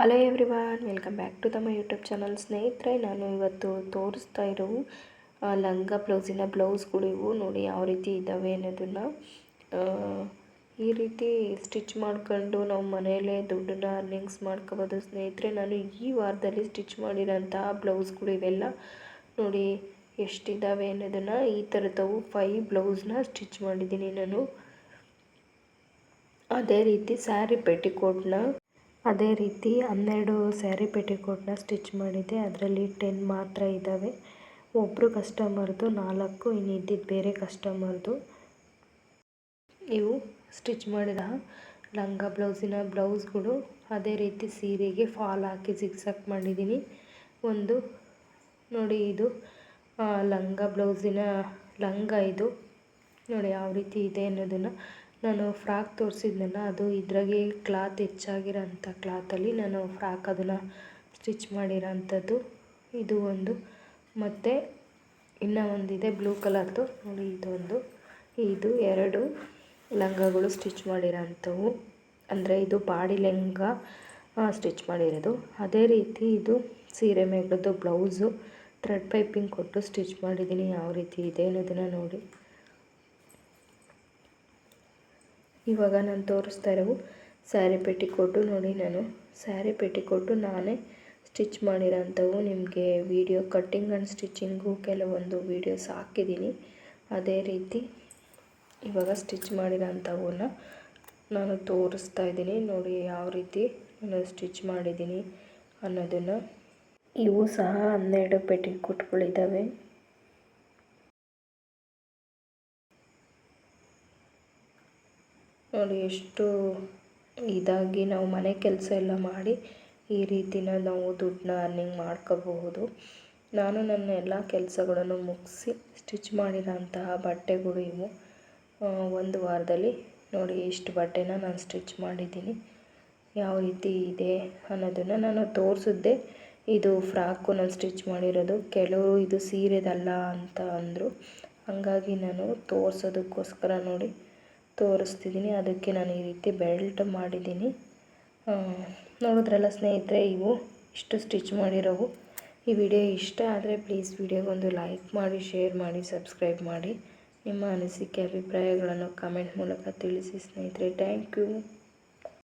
Hello everyone welcome back to ತಮ್ಮ YouTube channel ಸ್ನೇಹಿತರೆ, ನಾನು ಇವತ್ತು ತೋರಿಸ್ತಾ ಇರೋ ಲಂಗ ಬ್ಲೌಸಿನ ಬ್ಲೌಸ್ಗಳು ಇವು. ನೋಡಿ ಯಾವ ರೀತಿ ಇದ್ದಾವೆ ಅನ್ನೋದನ್ನು. ಈ ರೀತಿ ಸ್ಟಿಚ್ ಮಾಡ್ಕೊಂಡು ನಾವು ಮನೆಯಲ್ಲೇ ದುಡ್ಡನ್ನ ಅರ್ನಿಂಗ್ಸ್ ಮಾಡ್ಕೋಬೋದು. ಸ್ನೇಹಿತರೆ, ನಾನು ಈ ವಾರದಲ್ಲಿ ಸ್ಟಿಚ್ ಮಾಡಿರೋಂತಹ ಬ್ಲೌಸ್ಗಳು ಇವೆಲ್ಲ. ನೋಡಿ ಎಷ್ಟಿದ್ದಾವೆ ಅನ್ನೋದನ್ನು. ಈ ಥರದವು ಫೈವ್ ಬ್ಲೌಸ್ನ ಸ್ಟಿಚ್ ಮಾಡಿದ್ದೀನಿ ನಾನು. ಅದೇ ರೀತಿ ಸ್ಯಾರಿ ಪೆಟಿಕೋಟ್ನ ಅದೇ ರೀತಿ ಹನ್ನೆರಡು ಸ್ಯಾರಿ ಪೆಟಿಕೋಟ್ನ ಸ್ಟಿಚ್ ಮಾಡಿದ್ದೆ. ಅದರಲ್ಲಿ ಟೆನ್ ಮಾತ್ರ ಇದ್ದಾವೆ. ಒಬ್ಬರು ಕಸ್ಟಮರ್ದು, ನಾಲ್ಕು ಇನ್ನು ಇದ್ದಿದ್ದು ಬೇರೆ ಕಸ್ಟಮರ್ದು. ಇವು ಸ್ಟಿಚ್ ಮಾಡಿದ ಲಂಗ ಬ್ಲೌಸಿನ ಬ್ಲೌಸ್ಗಳು. ಅದೇ ರೀತಿ ಸೀರೆಗೆ ಫಾಲ್ ಹಾಕಿ ಜಿಗ್ಸಾಕ್ ಮಾಡಿದ್ದೀನಿ ಒಂದು ನೋಡಿ ಇದು ಲಂಗ ಬ್ಲೌಸಿನ ಲಂಗ ಇದು. ನೋಡಿ ಯಾವ ರೀತಿ ಇದೆ ಅನ್ನೋದನ್ನು ನಾನು ಫ್ರಾಕ್ ತೋರಿಸಿದ್ನಲ್ಲ, ಅದು ಇದ್ರಾಗೆ ಕ್ಲಾತ್ ಹೆಚ್ಚಾಗಿರೋಂಥ ಕ್ಲಾತಲ್ಲಿ ನಾನು ಫ್ರಾಕ್ ಅದನ್ನು ಸ್ಟಿಚ್ ಮಾಡಿರೋಂಥದ್ದು. ಇದು ಒಂದು. ಮತ್ತು ಇನ್ನೂ ಒಂದಿದೆ, ಬ್ಲೂ ಕಲರ್ದು. ನೋಡಿ, ಇದೊಂದು. ಇದು ಎರಡು ಲಂಗಗಳು ಸ್ಟಿಚ್ ಮಾಡಿರೋಂಥವು. ಅಂದರೆ ಇದು ಬಾಡಿ ಲೆಂಗ ಸ್ಟಿಚ್ ಮಾಡಿರೋದು. ಅದೇ ರೀತಿ ಇದು ಸೀರೆ ಮೇಘದ್ದು ಬ್ಲೌಸು. ಥ್ರೆಡ್ ಪೈಪಿಂಗ್ ಕೊಟ್ಟು ಸ್ಟಿಚ್ ಮಾಡಿದ್ದೀನಿ, ಯಾವ ರೀತಿ ಇದೆ ಅನ್ನೋದನ್ನು ನೋಡಿ. ಇವಾಗ ನಾನು ತೋರಿಸ್ತಾ ಇರೋವು. ಸ್ಯಾರಿ ಪೆಟ್ಟಿಕೋಟು ನೋಡಿ ನಾನು. ಸ್ಯಾರಿ ಪೆಟ್ಟಿಕೋಟು ನಾನೇ ಸ್ಟಿಚ್ ಮಾಡಿರೋಂಥವು. ನಿಮಗೆ ವಿಡಿಯೋ ಕಟ್ಟಿಂಗ್ ಆ್ಯಂಡ್ ಸ್ಟಿಚ್ಚಿಂಗು ಕೆಲವೊಂದು ವೀಡಿಯೋಸ್ ಹಾಕಿದ್ದೀನಿ. ಅದೇ ರೀತಿ ಇವಾಗ ಸ್ಟಿಚ್ ಮಾಡಿರೋಂಥವನ್ನ ನಾನು ತೋರಿಸ್ತಾ ಇದ್ದೀನಿ. ನೋಡಿ ಯಾವ ರೀತಿ ನಾನು ಸ್ಟಿಚ್ ಮಾಡಿದ್ದೀನಿ ಅನ್ನೋದನ್ನು. ಇವು ಸಹ ಹನ್ನೆರಡು ಪೆಟಿಕೋಟ್ಗಳಿದ್ದಾವೆ ನೋಡಿ, ಎಷ್ಟು ಇದಾಗಿ ನಾವು ಮನೆ ಕೆಲಸ ಎಲ್ಲ ಮಾಡಿ ಈ ರೀತಿನ ನಾವು ದುಡ್ಡನ್ನ ಅರ್ನಿಂಗ್ ಮಾಡ್ಕೋಬಹುದು. ನಾನು ನನ್ನ ಎಲ್ಲ ಕೆಲಸಗಳನ್ನು ಮುಗಿಸಿ ಸ್ಟಿಚ್ ಮಾಡಿರೋಂತಹ ಬಟ್ಟೆಗಳು ಇವು. ಒಂದು ವಾರದಲ್ಲಿ ನೋಡಿ, ಇಷ್ಟು ಬಟ್ಟೆನ ನಾನು ಸ್ಟಿಚ್ ಮಾಡಿದ್ದೀನಿ. ಯಾವ ರೀತಿ ಇದೆ ಅನ್ನೋದನ್ನು ನಾನು ತೋರಿಸಿದ್ದೆ. ಇದು ಫ್ರಾಕು ನಾನು ಸ್ಟಿಚ್ ಮಾಡಿರೋದು. ಕೆಲವರು ಇದು ಸೀರೆದಲ್ಲ ಅಂತ ಅಂದರು. ಹಾಗಾಗಿ ನಾನು ತೋರಿಸೋದಕ್ಕೋಸ್ಕರ ನೋಡಿ ತೋರಿಸ್ತಿದ್ದೀನಿ. ಅದಕ್ಕೆ ನಾನು ಈ ರೀತಿ ಬೆಲ್ಟ್ ಮಾಡಿದ್ದೀನಿ. ನೋಡಿದ್ರಲ್ಲ ಸ್ನೇಹಿತರೆ, ಇವು ಇಷ್ಟು ಸ್ಟಿಚ್ ಮಾಡಿರೋವು. ಈ ವಿಡಿಯೋ ಇಷ್ಟ ಆದರೆ ಪ್ಲೀಸ್ ವಿಡಿಯೋಗೊಂದು ಲೈಕ್ ಮಾಡಿ, ಶೇರ್ ಮಾಡಿ, ಸಬ್ಸ್ಕ್ರೈಬ್ ಮಾಡಿ. ನಿಮ್ಮ ಅನಿಸಿಕೆ, ಅಭಿಪ್ರಾಯಗಳನ್ನು ಕಮೆಂಟ್ ಮೂಲಕ ತಿಳಿಸಿ ಸ್ನೇಹಿತರೆ. Thank you.